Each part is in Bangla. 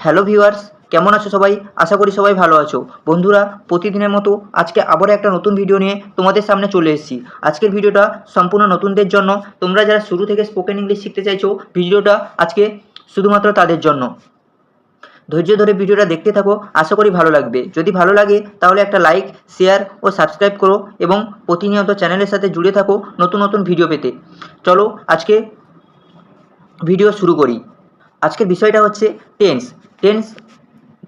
হ্যালো ভিউয়ার্স, কেমন আছো সবাই? আশা করি সবাই ভালো আছো। বন্ধুরা, প্রতিদিনের মতো আজকে আবারও একটা নতুন ভিডিও নিয়ে তোমাদের সামনে চলে এসেছি। আজকের ভিডিওটা সম্পূর্ণ নতুনদের জন্য। তোমরা যারা শুরু থেকে স্পোকেন ইংলিশ শিখতে চাইছো ভিডিওটা আজকে শুধুমাত্র তাদের জন্য। ধৈর্য ধরে ভিডিওটা দেখতে থাকো, আশা করি ভালো লাগবে। যদি ভালো লাগে, তাহলে একটা লাইক শেয়ার ও সাবস্ক্রাইব করো এবং প্রতিনিয়ত চ্যানেলের সাথে জুড়ে থাকো নতুন নতুন ভিডিও পেতে। চলো, আজকে ভিডিও শুরু করি। আজকের বিষয়টা হচ্ছে টেন্স টেন্স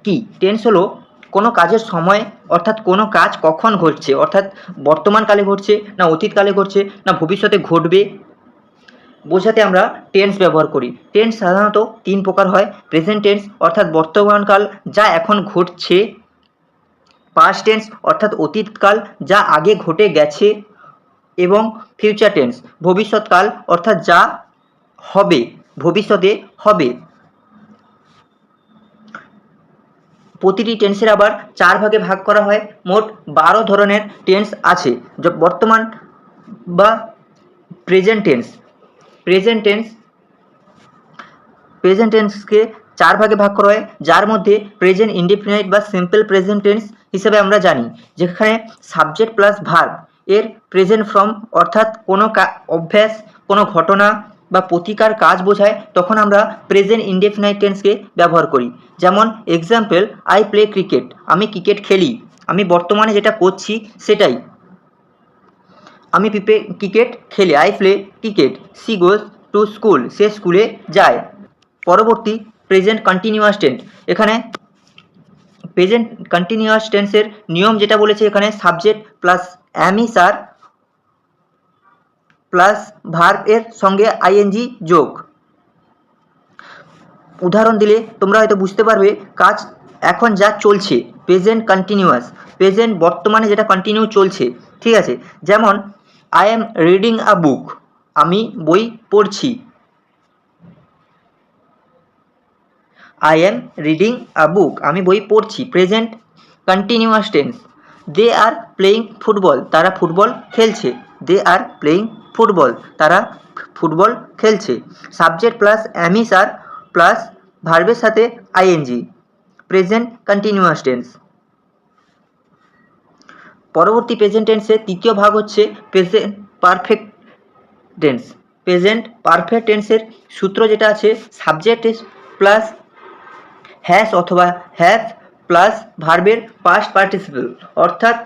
কি? টেন্স হলো কোনো কাজের সময়, অর্থাৎ কোনো কাজ কখন ঘটছে? অর্থাৎ বর্তমানকালে ঘটছে না অতীতকালে ঘটছে না ভবিষ্যতে ঘটবে? বোঝাতে আমরা টেন্স ব্যবহার করি। টেন্স সাধারণত তিন প্রকার হয়। প্রেজেন্ট টেন্স অর্থাৎ বর্তমানকাল যা এখন ঘটছে। পাস্ট টেন্স অর্থাৎ অতীতকাল যা আগে ঘটে গেছে। এবং ফিউচার টেন্স ভবিষ্যৎকাল অর্থাৎ যা হবে। ভবিষ্যতে হবে। প্রতিটি টেন্সের আবার চার ভাগে ভাগ করা হয়। মোট বারো ধরনের টেন্স আছে। বর্তমান বা present tense present tense present টেন্সকে চার ভাগে ভাগ করা হয়। যার মধ্যে প্রেজেন্ট ইনডিফিনাইট বা সিম্পল প্রেজেন্ট টেন্স হিসেবে আমরা জানি, যেখানে সাবজেক্ট প্লাস ভার্ব এর প্রেজেন্ট ফর্ম অর্থাৎ কোনো অভ্যাস, কোনো ঘটনা বা প্রতিকার কাজ বোঝায়, তখন আমরা প্রেজেন্ট ইনডেফিনাইট টেন্সকে ব্যবহার করি। যেমন এক্সাম্পল আই প্লে ক্রিকেট আমি ক্রিকেট খেলি, আমি বর্তমানে যেটা করছি সেটাই। আমি পিপে ক্রিকেট খেলি I play cricket she goes to school সে স্কুলে যায়। পরবর্তী প্রেজেন্ট কন্টিনিউয়াস টেন্স এখানে প্রেজেন্ট কন্টিনিউয়াস টেন্সের নিয়ম যেটা বলেছে এখানে subject plus am is are plus verb এর সঙ্গে আইএনজি যোগ। উদাহরণ দিলে তোমরা হয়তো বুঝতে পারবে, কাজ এখন যা চলছে প্রেজেন্ট কন্টিনিউয়াস প্রেজেন্ট বর্তমানে যেটা কন্টিনিউ চলছে, ঠিক আছে? যেমন I am reading a book আমি বই পড়ছি। I am reading a book আমি বই পড়ছি present continuous tense they are playing football তারা ফুটবল খেলছে। দে আর প্লেয়িং ফুটবল তারা ফুটবল খেলছে। Subject plus am is are plus ভার্বের সাথে আইএনজি প্রেজেন্ট কন্টিনিউয়াস টেন্স পরবর্তী প্রেজেন্ট টেন্সের তৃতীয় ভাগ হচ্ছে present perfect tense present perfect টেন্সের সূত্র যেটা আছে সাবজেক্ট প্লাস হ্যাশ অথবা হ্যাভ প্লাস ভার্বের পাস্ট পার্টিসিপেল অর্থাৎ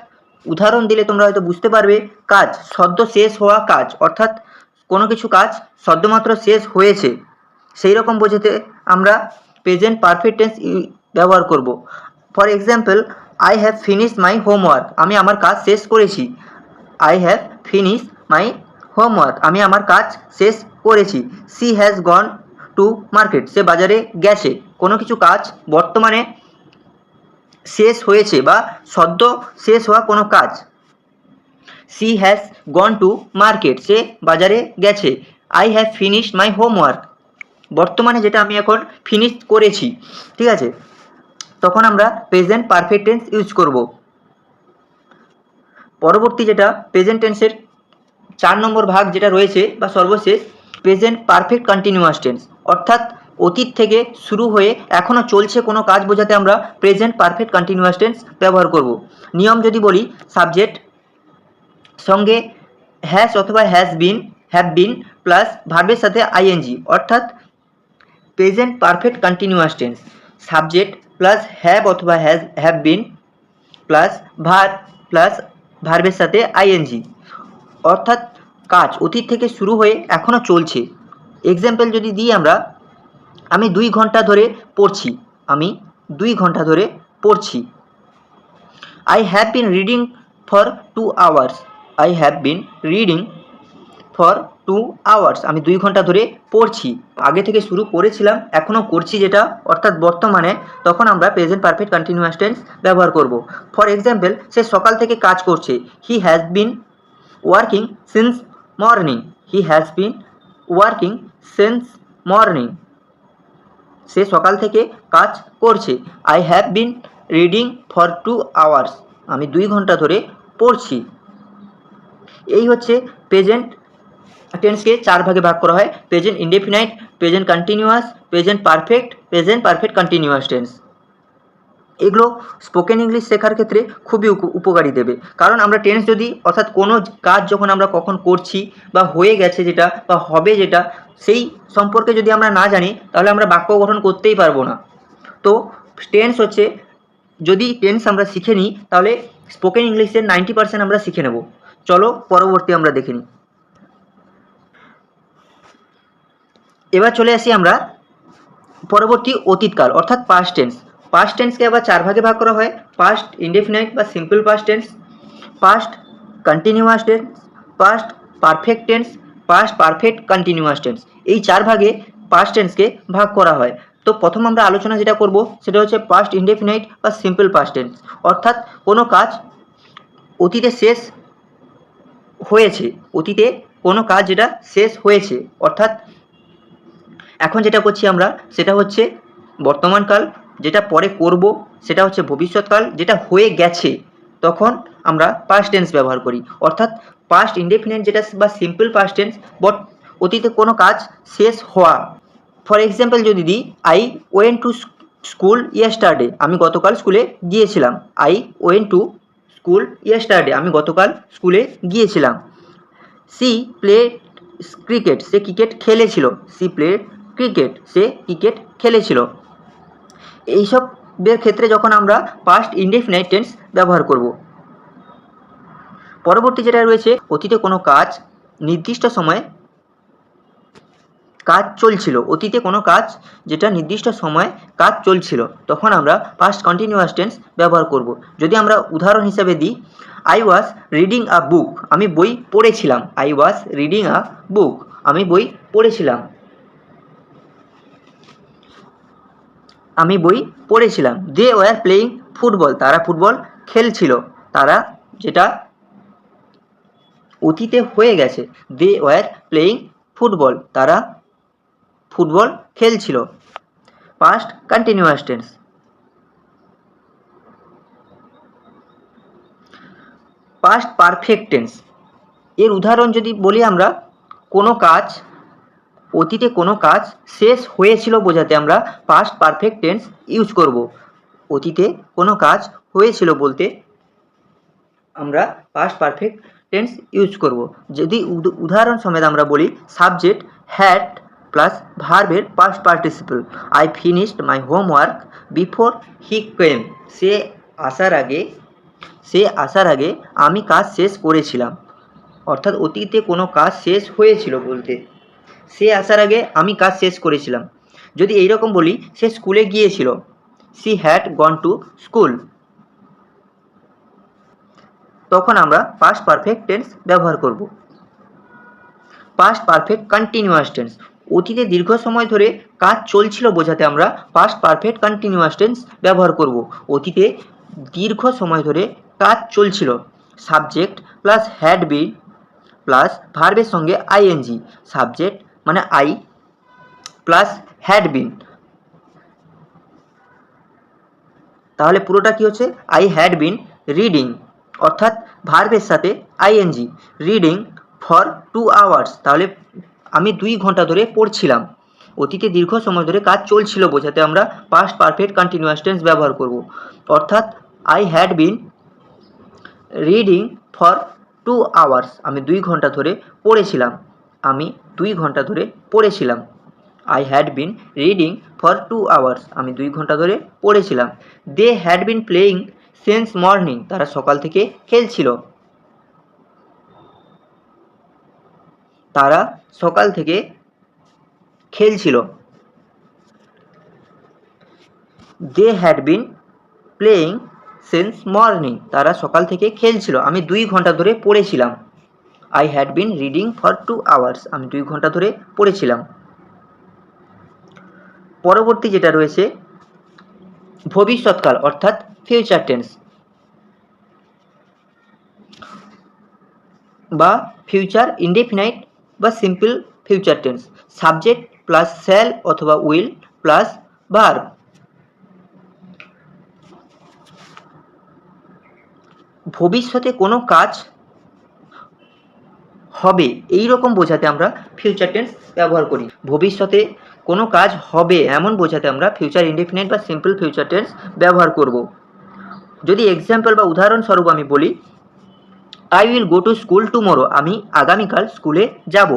উদাহরণ দিলে তোমরা হয়তো বুঝতে পারবে, কাজ, সদ্য শেষ হওয়া কাজ, অর্থাৎ কোনো কিছু কাজ সদ্যমাত্র শেষ হয়েছে। সেই রকম বোঝাতে আমরা প্রেজেন্ট পারফেক্ট টেন্স ব্যবহার করব। For example I have finish my homework আমি আমার কাজ শেষ করেছি। I have finish my homework আমি আমার কাজ শেষ করেছি। She has gone to market সে বাজারে গেছে। কোনো কিছু কাজ বর্তমানে শেষ হয়েছে বা সদ্য শেষ হওয়া কোনো কাজ। She has gone to market সে বাজারে গেছে। I have finish my homework বর্তমানে যেটা আমি এখন ফিনিশ করেছি। ঠিক আছে? তখন আমরা প্রেজেন্ট পারফেক্ট টেন্স ইউজ করব। পরবর্তী যেটা প্রেজেন্ট টেন্সের চার নম্বর ভাগ যেটা রয়েছে বা সর্বশেষ প্রেজেন্ট পারফেক্ট কন্টিনিউয়াস টেন্স অর্থাৎ অতীত থেকে শুরু হয়ে এখনও চলছে কোনো কাজ বোঝাতে আমরা প্রেজেন্ট পারফেক্ট কন্টিনিউয়াস টেন্স ব্যবহার করব। নিয়ম যদি বলি সাবজেক্ট সঙ্গে হ্যাশ অথবা has been have been plus ভার্বের সাথে আইএনজি অর্থাৎ present perfect continuous tense subject plus have অথবা has have been plus verb plus ভার্বের সাথে আইএনজি অর্থাৎ কাজ অতীত থেকে শুরু হয়ে এখনও চলছে। এক্সাম্পল যদি দিই আমরা আমি দুই ঘণ্টা ধরে পড়ছি। আমি দুই ঘণ্টা ধরে পড়ছি। I have been reading for two hours I have been reading for two hours আমি দুই ঘণ্টা ধরে পড়ছি। আগে থেকে শুরু করেছিলাম এখনও করছি যেটা, অর্থাৎ বর্তমানে তখন আমরা প্রেজেন্ট পারফেক্ট কন্টিনিউয়াস টেন্স ব্যবহার করব। ফর এক্সাম্পল সে সকাল থেকে কাজ করছে। He has been working since morning he has been working since morning সে সকাল থেকে কাজ করছে। I have been reading for two hours আমি দুই ঘণ্টা ধরে পড়ছি। এই হচ্ছে প্রেজেন্ট টেন্সকে চার ভাগে ভাগ করা হয়। Present indefinite present continuous present perfect present perfect continuous tense এগুলো স্পোকেন ইংলিশ শেখার ক্ষেত্রে খুবই উপ- উপকারী দেবে। কারণ আমরা টেন্স যদি, অর্থাৎ কোনো কাজ যখন আমরা কখন করছি বা হয়ে গেছে যেটা বা হবে যেটা, সেই সম্পর্কে যদি আমরা না জানি, তাহলে আমরা বাক্য গঠন করতেই পারব না। তো টেন্স হচ্ছে, যদি টেন্স আমরা শিখে নিই, তাহলে স্পোকেন ইংলিশের নাইনটি পার্সেন্ট আমরা শিখে নেব। চলো পরবর্তী আমরা দেখে নিই। এবার চলে আসি আমরা পরবর্তী অতীতকাল, অর্থাৎ পাস্ট টেন্স পাস্ট টেন্সকে আবার চার ভাগে ভাগ করা হয় পাস্ট ইনডেফিনাইট বা simple past tense past continuous tense past perfect tense past perfect continuous tense এই চার ভাগে পাস্ট টেন্সকে ভাগ করা হয়। তো প্রথম আমরা আলোচনা যেটা করব, সেটা হচ্ছে পাস্ট ইনডেফিনাইট বা সিম্পল পাস্ট টেন্স অর্থাৎ কোনো কাজ অতীতে শেষ হয়েছে, অতীতে কোনো কাজ যেটা শেষ হয়েছে। অর্থাৎ এখন যেটা করছি আমরা, সেটা হচ্ছে বর্তমানকাল যেটা পরে করব, সেটা হচ্ছে ভবিষ্যৎকাল, যেটা হয়ে গেছে, তখন আমরা পাস্ট টেন্স ব্যবহার করি। অর্থাৎ পাস্ট ইনডেফিনেট যেটা বা সিম্পল পাস্ট টেন্স বট অতীতে কোনো কাজ শেষ হওয়া। ফর এক্সাম্পল যদি দিই I went to school yesterday আমি গতকাল স্কুলে গিয়েছিলাম। I went to school yesterday আমি গতকাল স্কুলে গিয়েছিলাম। সি প্লে ক্রিকেট সে ক্রিকেট খেলেছিল। সি প্লে ক্রিকেট সে ক্রিকেট খেলেছিল। এইসবের ক্ষেত্রে যখন আমরা পাস্ট ইনডেফিনাইট টেন্স ব্যবহার করব, পরবর্তী যেটা রয়েছে, অতীতে কোনো কাজ, নির্দিষ্ট সময়ে কাজ চলছিল, অতীতে কোনো কাজ যেটা নির্দিষ্ট সময় কাজ চলছিল, তখন আমরা পাস্ট কন্টিনিউয়াস টেন্স ব্যবহার করব। যদি আমরা উদাহরণ হিসাবে দিই I was reading a book আমি বই পড়েছিলাম I was reading a book আমি বই পড়েছিলাম। আমি বই পড়েছিলাম। দে ওয়ার প্লেয়িং ফুটবল তারা ফুটবল খেলছিল। তারা যেটা অতীতে হয়ে গেছে। দে ওয়ার প্লেয়িং ফুটবল তারা ফুটবল খেলছিল। Past continuous tense past perfect tense এর উদাহরণ যদি বলি আমরা, কোনো কাজ অতীতে কোনো কাজ শেষ হয়েছিল বোঝাতে আমরা পাস্ট পারফেক্ট টেন্স ইউজ করব। অতীতে কোনো কাজ হয়েছিল বলতে আমরা পাস্ট পারফেক্ট টেন্স ইউজ করব। যদি উদ- উদাহরণ সমেত আমরা বলি সাবজেক্ট হ্যাড প্লাস ভার্বের past participle I finished my homework before he came সে আসার আগে, সে আসার আগে আমি কাজ শেষ করেছিলাম। অর্থাৎ অতীতে কোনো কাজ শেষ হয়েছিল বলতে। সে আসার আগে আমি কাজ শেষ করেছিলাম। যদি এইরকম বলি, সে স্কুলে গিয়েছিল। She had gone to school তখন আমরা পাস্ট পারফেক্ট টেন্স ব্যবহার করব। পাস্ট পারফেক্ট কন্টিনিউয়াস টেন্স অতীতে দীর্ঘ সময় ধরে কাজ চলছিল বোঝাতে আমরা পাস্ট পারফেক্ট কন্টিনিউয়াস টেন্স ব্যবহার করব। অতীতে দীর্ঘ সময় ধরে কাজ চলছিল। Subject plus had been plus ভার্বের সঙ্গে আইএনজি সাবজেক্ট মানে আই প্লাস হ্যাড বিন তাহলে পুরোটা কি হচ্ছে? আই হ্যাড বিন রিডিং অর্থাৎ ভার্বের সাথে ING reading for two hours তাহলে আমি দুই ঘণ্টা ধরে পড়ছিলাম। অতীতে দীর্ঘ সময় ধরে কাজ চলছিল বোঝাতে আমরা পাস্ট পারফেক্ট কন্টিনিউয়াস টেন্স ব্যবহার করব। অর্থাৎ I had been reading for two hours আমি দুই ঘণ্টা ধরে পড়েছিলাম। আমি দুই ঘণ্টা ধরে পড়েছিলাম। I had been reading for two hours আমি দুই ঘণ্টা ধরে পড়েছিলাম। They had been playing since morning তারা সকাল থেকে খেলছিল। তারা সকাল থেকে খেলছিল। They had been playing since morning তারা সকাল থেকে খেলছিল। আমি দুই ঘণ্টা ধরে পড়েছিলাম। I had been reading for two hours আমি দুই ঘণ্টা ধরে পড়েছিলাম। পরবর্তী যেটা রয়েছে, ভবিষ্যৎকাল, অর্থাৎ ফিউচার টেন্স বা ফিউচার ইনডেফিনাইট বা simple future tense subject plus shall অথবা উইল প্লাস ভার্ব ভবিষ্যতে কোনো কাজ হবে। এই রকম বোঝাতে আমরা ফিউচার টেন্স ব্যবহার করি। ভবিষ্যতে কোনো কাজ হবে এমন বোঝাতে আমরা ফিউচার ইনডেফিনিট বা সিম্পল ফিউচার টেন্স ব্যবহার করব। যদি এক্সাম্পল বা উদাহরণস্বরূপ আমি বলি I will go to school tomorrow আমি আগামীকাল স্কুলে যাব।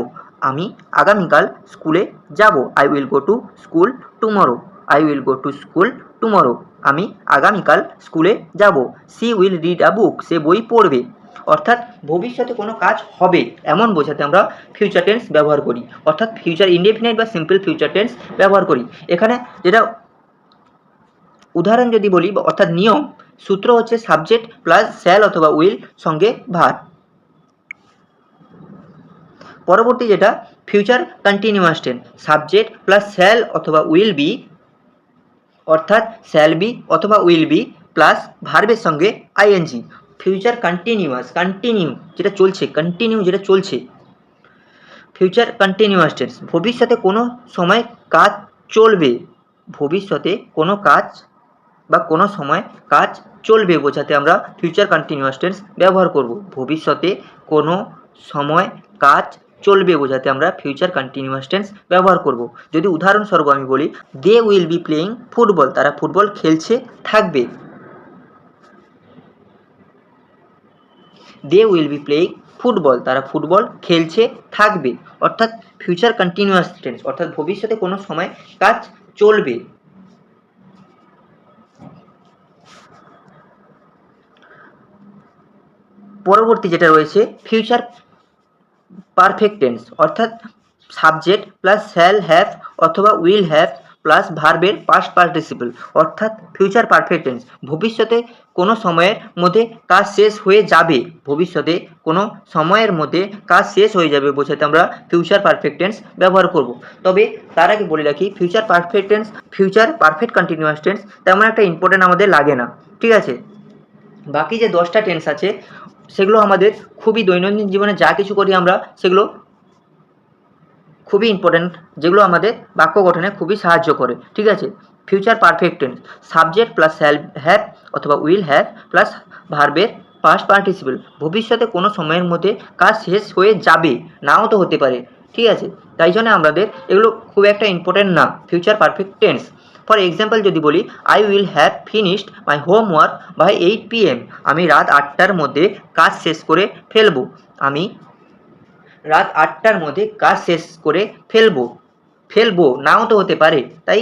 আমি আগামীকাল স্কুলে যাব। I will go to school tomorrow I will go to school tomorrow আমি আগামীকাল স্কুলে যাব। She will read a book সে বই পড়বে। অর্থাৎ ভবিষ্যতে কোনো কাজ হবে এমন বোঝাতে আমরা ফিউচার টেন্স ব্যবহার করি। অর্থাৎ ফিউচার ইনডেফিনাইট বা সিম্পল ফিউচার টেন্স ব্যবহার করি। এখানে যেটা উদাহরণ যদি বলি অর্থাৎ নিয়ম, সূত্র হচ্ছে সাবজেক্ট প্লাস স্যাল অথবা উইল সঙ্গে ভার। পরবর্তী যেটা future continuous tense subject plus shall অথবা উইল বি অর্থাৎ স্যাল বি অথবা উইল বি প্লাস ভার্বের সঙ্গে আইএনজি ফিউচার কন্টিনিউয়াস কন্টিনিউ যেটা চলছে কন্টিনিউ যেটা চলছে। ফিউচার কন্টিনিউয়াস টেন্স ভবিষ্যতে কোনো সময় কাজ চলবে। ভবিষ্যতে কোনো কাজ বা কোনো সময় কাজ চলবে বোঝাতে আমরা ফিউচার কন্টিনিউয়াস টেন্স ব্যবহার করব। ভবিষ্যতে কোনো সময় কাজ চলবে বোঝাতে আমরা ফিউচার কন্টিনিউয়াস টেন্স ব্যবহার করব। যদি উদাহরণস্বরূপ আমি বলি they will be playing football তারা ফুটবল খেলছে, থাকবে। They will be playing football তারা ফুটবল খেলছে, থাকবে। অর্থাৎ ফিউচার কন্টিনিউয়াস টেন্স অর্থাৎ ভবিষ্যতে কোনো সময় কাজ চলবে। পরবর্তী যেটা রয়েছে ফিউচার পারফেক্ট টেন্স অর্থাৎ সাবজেক্ট প্লাস শ্যাল হ্যাভ অথবা উইল হ্যাভ প্লাস ভার্বের পাস্ট পার্টিসিপল অর্থাৎ ফিউচার পারফেক্ট টেন্স ভবিষ্যতে কোনো সময়ের মধ্যে কাজ শেষ হয়ে যাবে। ভবিষ্যতে কোনো সময়ের মধ্যে কাজ শেষ হয়ে যাবে বোঝাতে আমরা ফিউচার পারফেক্ট টেন্স ব্যবহার করব। তবে তার আগে বলে রাখি future perfect tense future perfect continuous tense তেমন একটা ইম্পর্টেন্ট আমাদের লাগে না। ঠিক আছে? বাকি যে দশটা টেন্স আছে, সেগুলো আমাদের খুবই দৈনন্দিন জীবনে যা কিছু করি আমরা, সেগুলো খুবই ইম্পর্ট্যান্ট যেগুলো আমাদের বাক্য গঠনে খুবই সাহায্য করে, ঠিক আছে? Future perfect tense subject plus have অথবা উইল হ্যাভ প্লাস ভার্বের পাস্ট পার্টিসিপেল ভবিষ্যতে কোনো সময়ের মধ্যে কাজ শেষ হয়ে যাবে, নাও তো হতে পারে, ঠিক আছে? তাই জন্য আমাদের এগুলো খুব একটা ইম্পর্টেন্ট না future perfect tense for example যদি বলি I will have finished my homework by eight P M আমি রাত আটটার মধ্যে কাজ শেষ করে ফেলব, আমি রাত আটটার মধ্যে কাজ শেষ করে ফেলব ফেলব, নাও তো হতে পারে, তাই?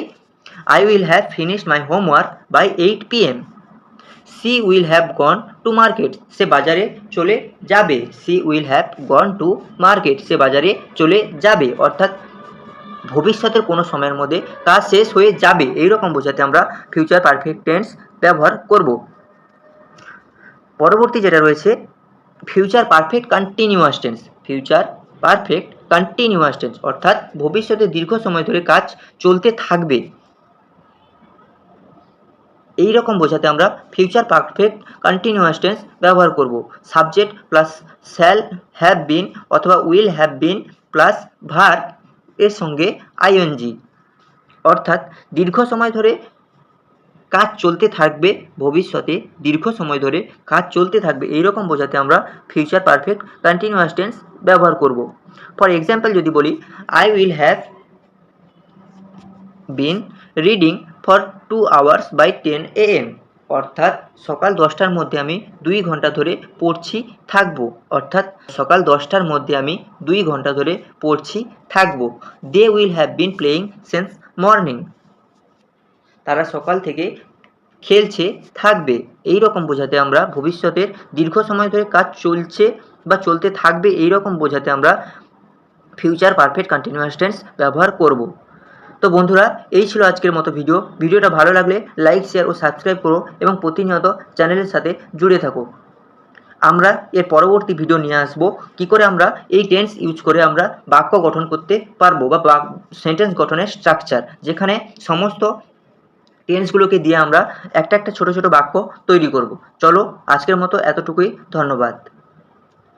I will have finished my homework by eight P M she will have gone to market সে বাজারে চলে যাবে। She will have gone to market সে বাজারে চলে যাবে। অর্থাৎ ভবিষ্যতের কোনো সময়ের মধ্যে কাজ শেষ হয়ে যাবে। এই রকম বোঝাতে আমরা ফিউচার পারফেক্ট টেন্স ব্যবহার করব। পরবর্তী যেটা রয়েছে future perfect continuous tense future perfect continuous tense অর্থাৎ ভবিষ্যতে দীর্ঘ সময় ধরে কাজ চলতে থাকবে। এই রকম বোঝাতে আমরা ফিউচার পারফেক্ট কন্টিনিউয়াস টেন্স ব্যবহার করব। Subject plus shall have been অথবা উইল হ্যাভ বিন প্লাস ভার এর সঙ্গে আইএনজি অর্থাৎ দীর্ঘ সময় ধরে কাজ চলতে থাকবে ভবিষ্যতে, দীর্ঘ সময় ধরে কাজ চলতে থাকবে। এই রকম বোঝাতে আমরা ফিউচার পারফেক্ট কন্টিনিউয়াস টেন্স ব্যবহার করব। ফর এক্সাম্পল যদি বলি I will have been reading for two hours by ten A M অর্থাৎ সকাল দশটার মধ্যে আমি দুই ঘণ্টা ধরে পড়ছি, থাকব। অর্থাৎ সকাল দশটার মধ্যে আমি দুই ঘণ্টা ধরে পড়ছি, থাকব। They will have been playing since morning তারা সকাল থেকে খেলছে, থাকবে। এই রকম বোঝাতে আমরা ভবিষ্যতের দীর্ঘ সময় ধরে কাজ চলছে বা চলতে থাকবে এই রকম বোঝাতে আমরা ফিউচার পারফেক্ট কন্টিনিউয়াস টেন্স ব্যবহার করব। তো বন্ধুরা, এই ছিল আজকের মতো ভিডিও ভিডিওটা ভালো লাগলে লাইক শেয়ার ও সাবস্ক্রাইব করো এবং প্রতিনিয়ত চ্যানেলের সাথে জুড়ে থাকো। আমরা এর পরবর্তী ভিডিও নিয়ে আসব। কি করে আমরা এই টেন্স ইউজ করে আমরা বাক্য গঠন করতে পারব বা সেন্টেন্স গঠনের স্ট্রাকচার যেখানে সমস্ত টেন্সগুলোকে দিয়ে আমরা একটা একটা ছোট ছোট বাক্য তৈরি করব। চলো আজকের মতো এতটুকুই, ধন্যবাদ।